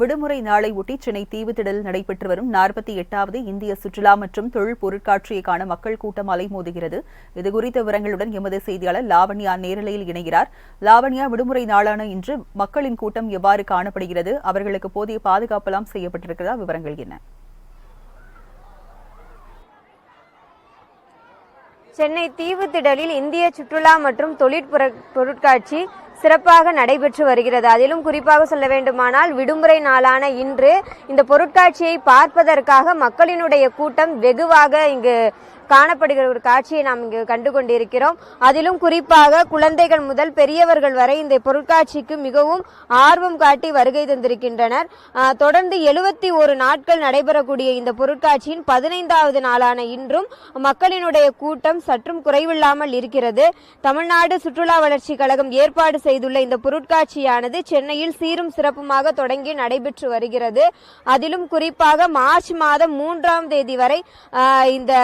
விடுமுறை நாளை ஒட்டி சென்னை தீவுத்திடலில் நடைபெற்று வரும் நாற்பத்தி எட்டாவது இந்திய சுற்றுலா மற்றும் தொழில் பொருட்காட்சியை காண மக்கள் கூட்டம் அலைமோதுகிறது இதுகுறித்த விவரங்களுடன் எமது செய்தியாளர் லாவண்யா நேரலையில் இணைகிறார். லாவண்யா விடுமுறை நாளான இன்று மக்களின் கூட்டம் எவ்வாறு காணப்படுகிறது? அவர்களுக்கு போதிய பாதுகாப்பெல்லாம் செய்யப்பட்டிருக்கிறதா? விவரங்கள் என்ன? சென்னை தீவுத்திடலில் இந்திய சுற்றுலா மற்றும் தொழிற்புற பொருட்காட்சி சிறப்பாக நடைபெற்று வருகிறது. அதிலும் குறிப்பாக சொல்ல வேண்டுமானால் விடுமுறை நாளான இன்று இந்த பொருட்காட்சியை பார்ப்பதற்காக மக்களினுடைய கூட்டம் வெகுவாக இங்கு காணப்படுகிற ஒரு காட்சியை நாம் இங்கு கண்டு கொண்டிருக்கிறோம் அதிலும் குறிப்பாக குழந்தைகள் முதல் பெரியவர்கள் வரை இந்த பொருட்காட்சிக்கு மிகவும் ஆர்வம் காட்டி வருகை தந்திருக்கின்றனர். தொடர்ந்து எழுபத்தி ஒரு நாட்கள் நடைபெறக்கூடிய இந்த பொருட்காட்சியின் பதினைந்தாவது நாளான இன்றும் மக்களினுடைய கூட்டம் சற்றும் குறைவில்லாமல் இருக்கிறது. தமிழ்நாடு சுற்றுலா வளர்ச்சி கழகம் ஏற்பாடு செய்துள்ள இந்த பொருட்காட்சியானது சென்னையில் சீரும் சிறப்புமாக தொடங்கி நடைபெற்று வருகிறது. அதிலும் குறிப்பாக மார்ச் மாதம் மூன்றாம் தேதி வரை இந்த இந்த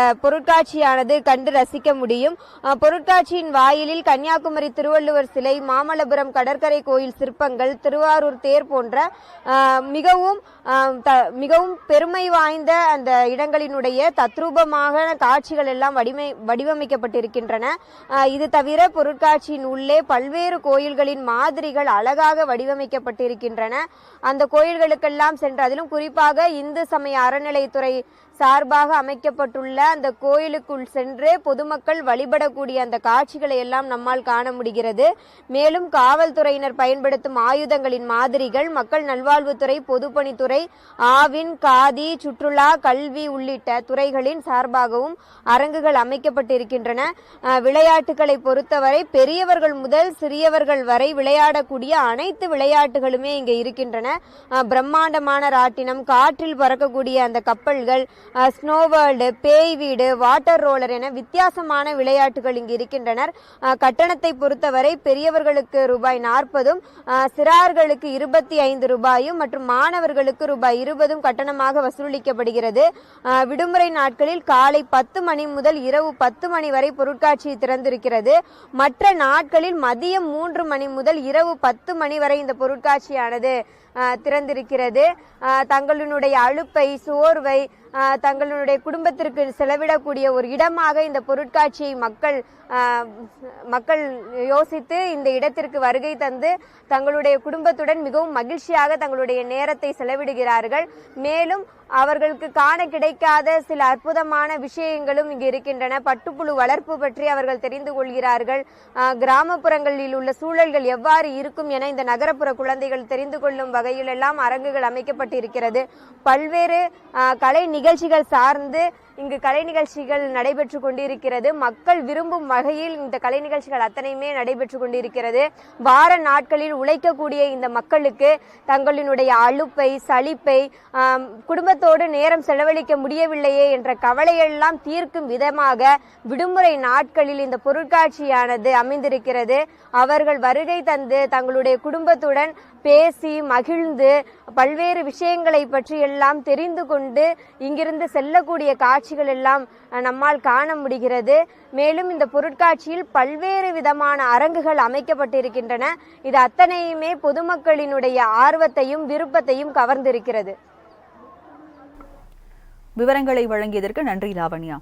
பொருட்காட்சியானது கண்டு ரசிக்க முடியும். பொருட்காட்சியின் வாயிலில் கன்னியாகுமரி திருவள்ளுவர் சிலை மாமல்லபுரம் கடற்கரை கோயில் சிற்பங்கள் திருவாரூர் தேர் போன்ற மிகவும் த- மிகவும் பெருமை வாய்ந்த அந்த இடங்களினுடைய தத்ரூபமாக காட்சிகள் எல்லாம் வடிமை வடிவமைக்கப்பட்டிருக்கின்றன. இது தவிர பொருட்காட்சியின் உள்ளே பல்வேறு கோயில்களின் மாதிரிகள் அழகாக வடிவமைக்கப்பட்டிருக்கின்றன. அந்த கோயில்களுக்கெல்லாம் சென்று அதிலும் குறிப்பாக இந்து சமய அறநிலைத்துறை சார்பாக அமைக்கப்பட்டுள்ள அந்த கோயிலுக்குள் சென்று பொதுமக்கள் வழிபடக்கூடிய அந்த காட்சிகளை எல்லாம் நம்மால் காண முடிகிறது. மேலும் காவல்துறையினர் பயன்படுத்தும் ஆயுதங்களின் மாதிரிகள் மக்கள் நல்வாழ்வுத்துறை பொதுப்பணித்துறை ஆவின் காதி சுற்றுலா கல்வி உள்ளிட்ட துறைகளின் சார்பாகவும் அரங்குகள் அமைக்கப்பட்டிருக்கின்றன. விளையாட்டுகளை பொறுத்தவரை பெரியவர்கள் முதல் சிறியவர்கள் வரை விளையாடக்கூடிய அனைத்து விளையாட்டுகளுமே இங்கே இருக்கின்றன. பிரம்மாண்டமான ராட்டினம் காற்றில் பறக்கக்கூடிய அந்த கப்பல்கள் ஸ்னோவேர்ல்டு பேய் வீடு வாட்டர் ரோலர் என வித்தியாசமான விளையாட்டுகள் இங்கு இருக்கின்றனர். கட்டணத்தை பொறுத்தவரை பெரியவர்களுக்கு ரூபாய் நாற்பதும் சிறார்களுக்கு இருபத்தி ஐந்து ரூபாயும் மற்றும் மாணவர்களுக்கு ரூபாய் இருபதும் கட்டணமாக வசூலிக்கப்படுகிறது. விடுமுறை நாட்களில் காலை பத்து மணி முதல் இரவு பத்து மணி வரை பொருட்காட்சி திறந்திருக்கிறது. மற்ற நாட்களில் மதியம் மூன்று மணி முதல் இரவு பத்து மணி வரை இந்த பொருட்காட்சியானது திறந்திருக்கிறது. தங்களினுடைய தங்களுடைய சோர்வை தங்களுடைய குடும்பத்திற்கு செலவிடக்கூடிய ஒரு இடமாக இந்த பொருட்காட்சியை மக்கள் மக்கள் யோசித்து இந்த இடத்திற்கு வருகை தந்து தங்களுடைய குடும்பத்துடன் மிகவும் மகிழ்ச்சியாக தங்களுடைய நேரத்தை செலவிடுகிறார்கள். மேலும் அவர்களுக்கு காண கிடைக்காத சில அற்புதமான விஷயங்களும் இங்கு இருக்கின்றன. பட்டுப்புழு வளர்ப்பு பற்றி அவர்கள் தெரிந்து கொள்கிறார்கள். கிராமப்புறங்களில் உள்ள சூழல்கள் எவ்வாறு இருக்கும் என இந்த நகரப்புற குழந்தைகள் தெரிந்து கொள்ளும் வகையில் எல்லாம் அரங்குகள் அமைக்கப்பட்டிருக்கிறது. பல்வேறு கலை நிகழ்ச்சிகள் சார்ந்து இங்கு கலை நிகழ்ச்சிகள் நடைபெற்று கொண்டிருக்கிறது. மக்கள் விரும்பும் வகையில் இந்த கலை நிகழ்ச்சிகள் அத்தனையுமே நடைபெற்று கொண்டிருக்கிறது. வார நாட்களில் உழைக்கக்கூடிய இந்த மக்களுக்கு தங்களினுடைய அலுப்பை சலிப்பை குடும்பத்தோடு நேரம் செலவழிக்க முடியவில்லையே என்ற கவலையெல்லாம் தீர்க்கும் விதமாக விடுமுறை நாட்களில் இந்த பொருட்காட்சியானது அமைந்திருக்கிறது. அவர்கள் வருகை தந்து தங்களுடைய குடும்பத்துடன் பேசி மகிழ்ந்து பல்வேறு விஷயங்களை பற்றி எல்லாம் தெரிந்து கொண்டு இங்கிருந்து செல்லக்கூடிய காட்சி காட்சிகள் எல்லாம் நம்மால் காண முடிகிறது. மேலும் இந்த பொருட்காட்சியில் பல்வேறு விதமான அரங்குகள் அமைக்கப்பட்டிருக்கின்றன. இது அத்தனையுமே பொதுமக்களினுடைய ஆர்வத்தையும் விருப்பத்தையும் கவர்ந்திருக்கிறது. விவரங்களை வழங்கியதற்கு நன்றி லாவண்யா.